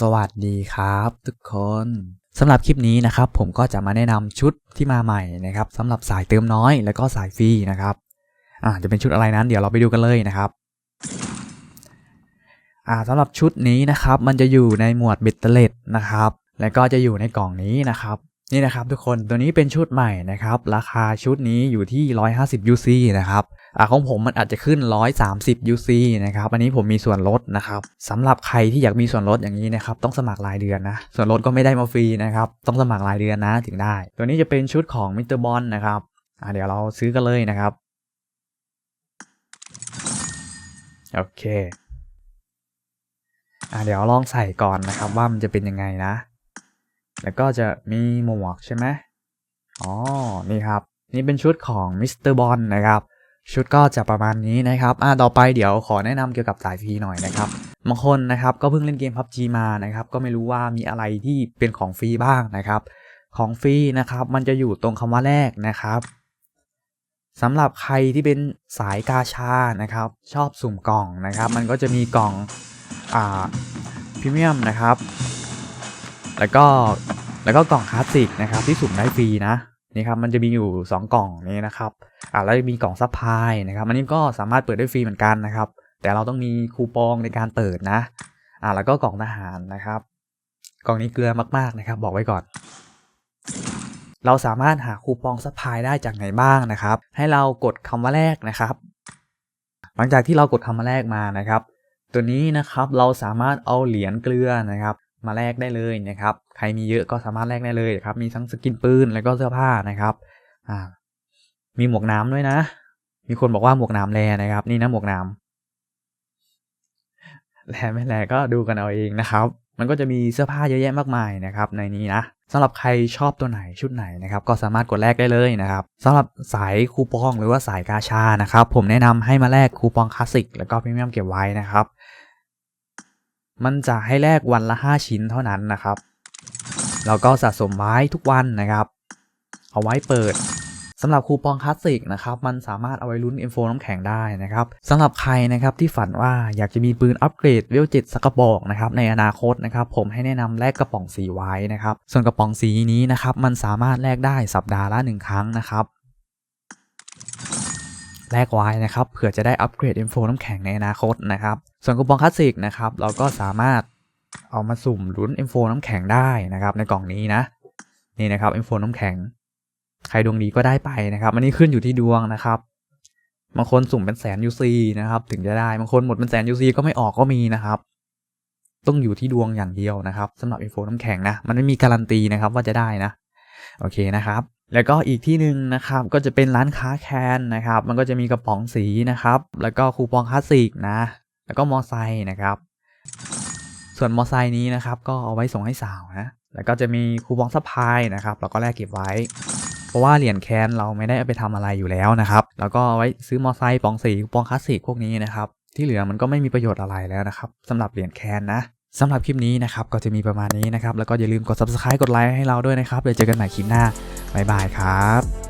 สวัสดีครับทุกคนสำหรับคลิปนี้นะครับผมก็จะมาแนะนำชุดที่มาใหม่นะครับสำหรับสายเติมน้อยแล้วก็สายฟรีนะครับอ่าจะเป็นชุดอะไรนั้นเดี๋ยวเราไปดูกันเลยนะครับอ่าสำหรับชุดนี้นะครับมันจะอยู่ในหมวดเบตเตเลตนะครับแล้วก็จะอยู่ในกล่องนี้นะครับนี่นะครับทุกคนตัวนี้เป็นชุดใหม่นะครับราคาชุดนี้อยู่ที่ 150 UC นะครับ อ่าของผมมันอาจจะขึ้น 130 UC นะครับ อันนี้ผมมีส่วนลดนะครับสำหรับใครที่อยากมีส่วนลดอย่างนี้นะครับ ต้องสมัครรายเดือนนะ ส่วนลดก็ไม่ได้มาฟรีนะครับ ต้องสมัครรายเดือนนะถึงได้ ตัวนี้จะเป็นชุดของมิสเตอร์บอลนะครับอ่าเดี๋ยวเราซื้อกันเลยนะครับ โอเคอ่าเดี๋ยวลองใส่ก่อนนะครับว่ามันจะเป็นยังไงนะ แล้วก็จะมีหมวกใช่ไหมอ๋อ นี่ครับ นี่เป็นชุดของมิสเตอร์บอลนะครับ ชุดก็จะประมาณนี้นะครับ อ่า ต่อไปเดี๋ยวขอแนะนำเกี่ยวกับสายฟรีหน่อยนะครับ บางคนนะครับก็เพิ่งเล่นเกม PUBG มานะครับ ก็ไม่รู้ว่ามีอะไรที่เป็นของฟรีบ้างนะครับ ของฟรีนะครับ มันจะอยู่ตรงคำว่าแรกนะครับสำหรับใครที่เป็นสายกาชานะครับ ชอบสุ่มกล่องนะครับ มันก็จะมีกล่อง อ่าพรีเมียมนะครับ แล้วก็ แล้วก็กล่องคลาสสิกนะครับ ที่สุ่มได้ฟรีนะ นี่ครับ มันจะมีอยู่ 2 กล่องนี้นะครับ อ่าแล้วมีกล่องซัพพลายนะครับอันนี้ก็สามารถเปิดได้ฟรีเหมือนกันนะครับ แต่เราต้องมีคูปองในการเปิดนะอ่าแล้วก็กล่องทหารนะครับ กล่องนี้เกลือมากๆนะครับ บอกไว้ก่อน เราสามารถหาคูปองซัพพลายได้จากไหนบ้างนะครับ ให้เรากดคำว่าแรกนะครับ หลังจากที่เรากดคำว่าแรกมานะครับ ตัวนี้นะครับเราสามารถเอาเหรียญเกลือนะครับมาแลกได้เลยนะครับ ใครมีเยอะก็สามารถแลกได้เลยครับ มีทั้งสกินปืนแล้วก็เสื้อผ้านะครับ อ่า มีหมวกน้ำด้วยนะ มีคนบอกว่าหมวกน้ำแลนะครับ นี่นะหมวกน้ำแลไม่แลก็ดูกันเอาเองนะครับ มันก็จะมีเสื้อผ้าเยอะแยะมากมายนะครับในนี้นะสำหรับใครชอบตัวไหนชุดไหนนะครับ ก็สามารถกดแลกได้เลยนะครับสำหรับสายคูปองหรือว่าสายกาชานะครับ ผมแนะนำให้มาแลกคูปองคลาสสิกแล้วก็พรีเมียมเก็บไว้นะครับ มันจะให้แลกวันละ 5 ชิ้นเท่านั้นนะครับเราก็สะสมไว้ทุกวันนะครับ เอาไว้เปิด สำหรับคูปองคลาสสิกนะครับมันสามารถเอาไว้ลุ้นเอินโฟน้ำแข็งได้นะครับสำหรับใครนะครับที่ฝันว่าอยากจะมีปืนอัปเกรดเวลเจ็ดสักกระบอกนะครับในอนาคตนะครับผมให้แนะนำแลกกระป๋องสีไว้นะครับส่วนกระป๋องสีนี้นะครับมันสามารถแลกได้สัปดาห์ละหนึ่งครั้งนะครับแลกไว้นะครับเผื่อจะได้อัปเกรดเอินโฟน้ำแข็งในอนาคตนะครับส่วนคูปองคลาสสิกนะครับเราก็สามารถเอามาสุ่มลุ้นเอินโฟน้ำแข็งได้นะครับในกล่องนี้นะนี่นะครับเอินโฟน้ำแข็ง ใครดวงดีก็ได้ไปนะครับ อันนี้ขึ้นอยู่ที่ดวงนะครับบางคนสุ่มเป็นแสน UC นะครับ ถึงจะได้บางคนหมดเป็นแสน UC ก็ไม่ออกก็มีนะครับ ต้องอยู่ที่ดวงอย่างเดียวนะครับสำหรับอินโฟน้ำแข็งนะมันไม่มีการันตีนะครับว่าจะได้นะโอเคนะครับ แล้วก็อีกที่หนึ่งนะครับ ก็จะเป็นร้านค้าแคนนะครับ มันก็จะมีกระป๋องสีนะครับ แล้วก็คูปองคลาสสิกนะ แล้วก็มอไซค์นะครับ ส่วนมอไซค์นี้นะครับ ก็เอาไว้ส่งให้สาวนะแล้วก็จะมีคูปองซัพายนะครับ เราก็แลกเก็บไว้ เพราะว่าเหรียญแคนเราไม่ได้เอาไปทำอะไรอยู่แล้วนะครับ แล้วก็เอาไว้ซื้อมอไซค์ปองสีปองคลาสสิกพวกนี้นะครับ ที่เหลือมันก็ไม่มีประโยชน์อะไรแล้วนะครับสำหรับเหรียญแคนนะสำหรับคลิปนี้นะครับก็จะมีประมาณนี้นะครับ แล้วก็อย่าลืมกด subscribe กดไลค์ให้เราด้วยนะครับเดี๋ยวเจอกันใหม่คลิปหน้าบ๊ายบายครับ